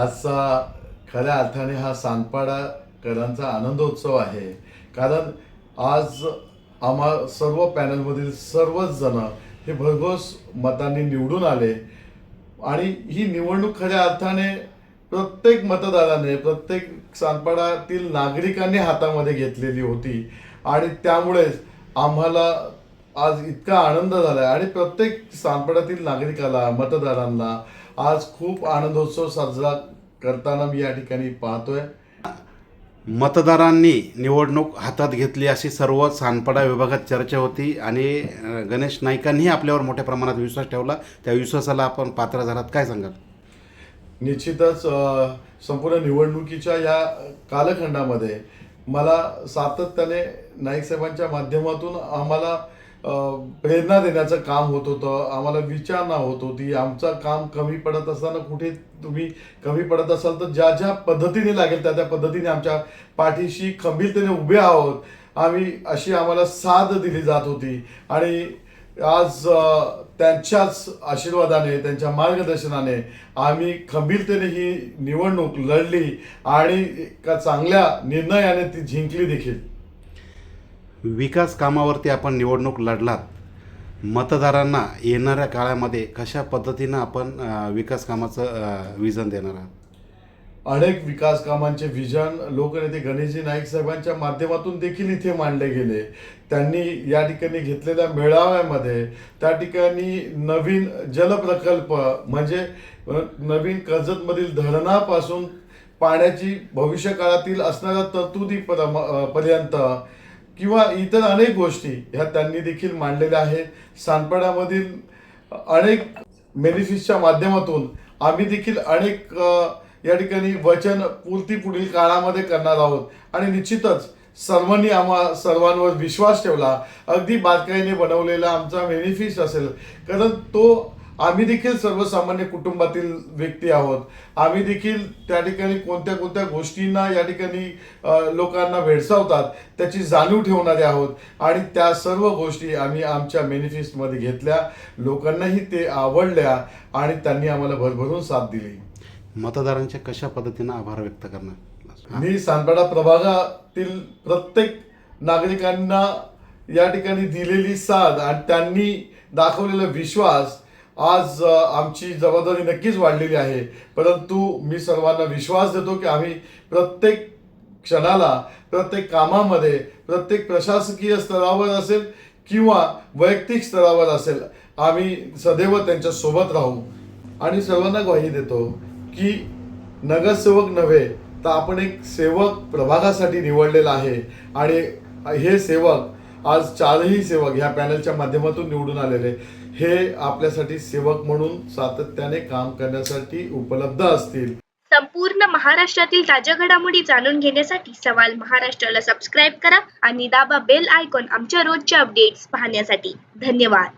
आजचा खऱ्या अर्थाने हा सांदपाडाकरांचा आनंदोत्सव आहे. कारण आज आम्हा सर्व पॅनलमधील सर्वच जण हे भरघोस मतांनी निवडून आले आणि ही निवडणूक खऱ्या अर्थाने प्रत्येक मतदाराने प्रत्येक सांडपाडातील नागरिकांनी हातामध्ये घेतलेली होती. आणि त्यामुळेच आम्हाला आज इतका आनंद झाला आणि प्रत्येक सांदपाडातील नागरिकाला मतदारांना आज खूप आनंदोत्सव साजरा करताना मी या ठिकाणी पाहतोय. मतदारांनी निवडणूक हातात घेतली अशी सर्व सानपाडा विभागात चर्चा होती आणि गणेश नाईकांनी आपल्यावर मोठ्या प्रमाणात विश्वास ठेवला. त्या विश्वासाला आपण पात्र झालात. काय सांगाल? निश्चितच संपूर्ण निवडणुकीच्या या कालखंडामध्ये मला सातत्याने नाईक साहेबांच्या माध्यमातून आम्हाला प्रेरणा देण्याचं काम होत होतं. आम्हाला विचारणा होत होती. आमचं काम कमी पडत असताना कुठे तुम्ही कमी पडत असाल तर ज्या ज्या पद्धतीने लागेल त्या त्या पद्धतीने आमच्या पाठीशी खंबीरतेने उभे आहोत. आम्ही अशी आम्हाला साथ दिली जात होती. आणि आज त्यांच्याच आशीर्वादाने त्यांच्या मार्गदर्शनाने आम्ही खंबीरतेने ही निवडणूक लढली आणि एका चांगल्या निर्णयाने ती जिंकली देखील. विकास कामावरती आपण निवडणूक लढलात मतदारांना येणाऱ्या काळामध्ये कशा पद्धतीनं आपण विकास कामाचं विजन देणार आहात? अनेक विकास कामांचे विजन लोकनेते गणेशजी नाईक साहेबांच्या माध्यमातून देखील इथे मांडले गेले. त्यांनी या ठिकाणी घेतलेल्या मेळाव्यामध्ये त्या ठिकाणी नवीन जलप्रकल्प म्हणजे नवीन कर्जतमधील धरणापासून पाण्याची भविष्य काळातील असणाऱ्या तरतुदी पर्यंत किंवा इतर अनेक गोष्टी ह्या त्यांनी देखील मांडलेल्या आहेत. सांडपाड्यामधील अनेक बेनिफिट्सच्या माध्यमातून आम्ही देखील अनेक या ठिकाणी वचन पूर्ती पुढील काळामध्ये करणार आहोत. आणि निश्चितच सर्वांनी आम्हा सर्वांवर विश्वास ठेवला. अगदी बारकाईने बनवलेला आमचा बेनिफिट असेल. कारण तो आम्ही देखील सर्वसामान्य कुटुंबातील व्यक्ती आहोत. आम्ही देखील त्या ठिकाणी कोणत्या कोणत्या गोष्टींना या ठिकाणी लोकांना भेडसावतात त्याची जाणीव ठेवणारे आहोत. आणि त्या सर्व गोष्टी आम्ही आमच्या मेनिफेस्टमध्ये घेतल्या. लोकांनाही ते आवडल्या आणि त्यांनी आम्हाला भरभरून साथ दिली. मतदारांच्या कशा पद्धतीनं आभार व्यक्त करणार? मी सांदपाडा प्रभागातील प्रत्येक नागरिकांना या ठिकाणी दिलेली साथ आणि त्यांनी दाखवलेला विश्वास आज आमची जबाबदारी नक्कीच वाढलेली आहे. परंतु मी सर्वांना विश्वास देतो की आम्ही प्रत्येक क्षणाला प्रत्येक कामामध्ये प्रत्येक प्रशासकीय स्तरावर असेल किंवा वैयक्तिक स्तरावर असेल आम्ही सदैव त्यांच्यासोबत राहू. आणि सर्वांना ग्वाही देतो की नगरसेवक नव्हे तर आपण एक सेवक प्रभागासाठी निवडलेला आहे. आणि हे सेवक आज चारही सेवक ह्या पॅनलच्या माध्यमातून निवडून आलेले हे आपल्यासाठी सेवक म्हणून सातत्याने काम करण्यासाठी उपलब्ध असतील. संपूर्ण महाराष्ट्रातील ताज्या घडामोडी जाणून घेण्यासाठी सवाल महाराष्ट्राला सबस्क्राईब करा आणि दाबा बेल आयकॉन आमच्या रोजच्या अपडेट्स पाहण्यासाठी. धन्यवाद.